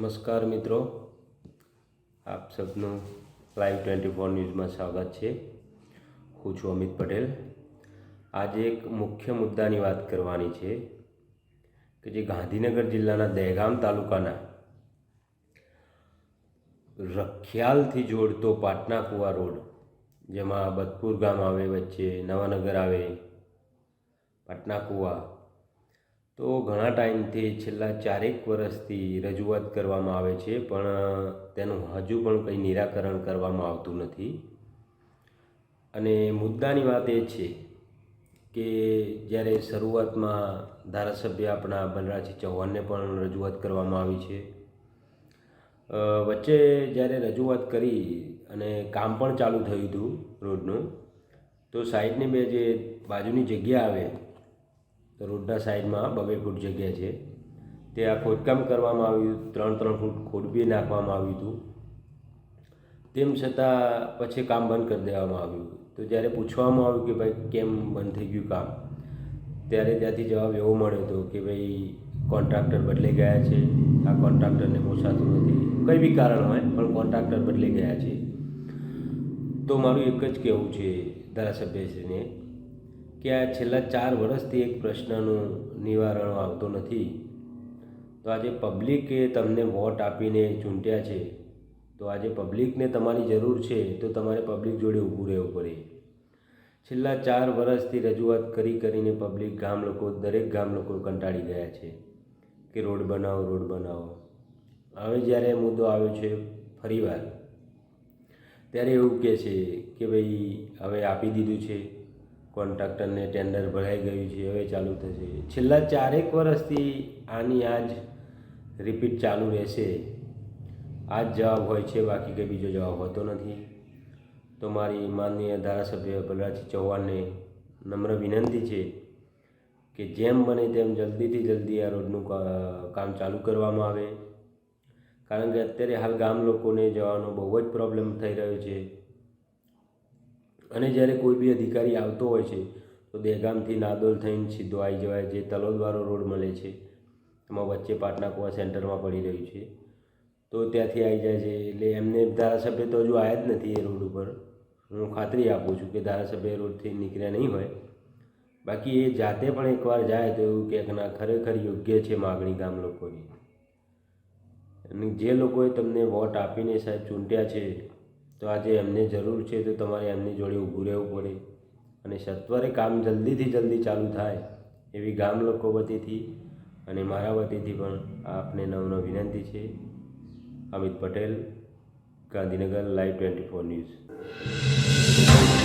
નમસ્કાર મિત્રો. આપ સબનું લાઈવ ટ્વેન્ટી ફોર ન્યૂઝમાં સ્વાગત છે. હું છું અમિત પટેલ. આજે એક મુખ્ય મુદ્દાની વાત કરવાની છે કે જે ગાંધીનગર જિલ્લાના દહેગામ તાલુકાના રખિયાલથી જોડતો પાટના કુવા રોડ, જેમાં બદપુર ગામ આવે, વચ્ચે નવાનગર આવે પાટના કુવા તો ઘણા ટાઈમથી છેલ્લા ચારેક વર્ષથી રજૂઆત કરવામાં આવે છે, પણ તેનું હજુ પણ કંઈ નિરાકરણ કરવામાં આવતું નથી. અને મુદ્દાની વાત એ છે કે જ્યારે શરૂઆતમાં ધારાસભ્ય આપણા બલરાજસિંહ ચૌહાણને પણ રજૂઆત કરવામાં આવી છે. વચ્ચે જ્યારે રજૂઆત કરી અને કામ પણ ચાલુ થયું હતું રોડનું, તો સાઈડની બે જે બાજુની જગ્યા આવે તો રોડના સાઈડમાં બબે ફૂટ જગ્યા છે. ત્યાં ખોદકામ કરવામાં આવ્યું ત્રણ ત્રણ ફૂટ ખોડબી નાખવામાં આવ્યું હતું. તેમ છતાં પછી કામ બંધ કરી દેવામાં આવ્યું તો જ્યારે પૂછવામાં આવ્યું કે ભાઈ કેમ બંધ થઈ ગયું કામ, ત્યારે ત્યાંથી જવાબ એવો મળ્યો હતો કે ભાઈ કોન્ટ્રાક્ટર બદલાઈ ગયા છે. આ કોન્ટ્રાક્ટરને પોસાતું નથી. કંઈ બી કારણ હોય, પણ કોન્ટ્રાક્ટર બદલાઈ ગયા છે. તો મારું એક જ કહેવું છે ધારાસભ્યશ્રીને કે આ છેલ્લા ચાર વર્ષથી એક પ્રશ્નનું નિવારણ આવતો નથી. તો આજે પબ્લિકે તમને વોટ આપીને ચૂંટ્યા છે. તો આજે પબ્લિકને તમારી જરૂર છે તો તમારે પબ્લિક જોડે ઊભું રહેવું પડે. છેલ્લા ચાર વર્ષથી રજૂઆત કરી કરીને પબ્લિક ગામ લોકો, દરેક ગામ લોકો કંટાળી ગયા છે કે રોડ બનાવો રોડ બનાવો. હવે જ્યારે મુદ્દો આવ્યો છે ફરીવાર, ત્યારે એવું કહે છે કે ભાઈ હવે આપી દીધું છે. કોન્ટ્રાક્ટરને ટેન્ડર ભરાઈ ગયું છે, હવે ચાલુ થશે. છેલ્લા ચારેક વર્ષથી આની આ જ રિપીટ ચાલુ રહેશે. આ જ જવાબ હોય છે, બાકી કંઈ બીજો જવાબ હોતો નથી. તો મારી માનનીય ધારાસભ્ય બલરાજસિંહ ચૌહાણને નમ્ર વિનંતી છે કે જેમ બને તેમ જલ્દીથી જલ્દી આ રોડનું કામ ચાલુ કરવામાં આવે. કારણ કે અત્યારે હાલ ગામ લોકોને જવાનો બહુ જ પ્રોબ્લેમ થઈ રહ્યો છે. અને જ્યારે કોઈ બી અધિકારી આવતો હોય છે, તો દહેગામથી નાદોલ થઈને સીધો આવી જવાય જે તલોદવાળો રોડ મળે છે. એમાં વચ્ચે પાટના કુવા સેન્ટરમાં પડી રહ્યું છે. તો ત્યાંથી આવી જાય છે. એટલે એમને ધારાસભ્ય તો હજુ આવ્યા જ નથી એ રોડ ઉપર. હું ખાતરી આપું છું કે ધારાસભ્ય રોડથી નીકળ્યા નહીં હોય. બાકી એ જાતે પણ એકવાર જાય તો એવું કે ના ખરેખર યોગ્ય છે માગણી ગામ લોકોની. અને જે લોકોએ તમને વોટ આપીને સાહેબ ચૂંટ્યા છે તો આજે એમને જરૂર છે તો તમારે એમની જોડે ઊભું રહેવું પડે. અને સત્વરે કામ જલ્દીથી જલ્દી ચાલુ થાય એવી ગામ લોકો વતીથી અને મારા વતીથી પણ આપને નવનો વિનંતી છે. Amit Patel, Gandhinagar live twenty four news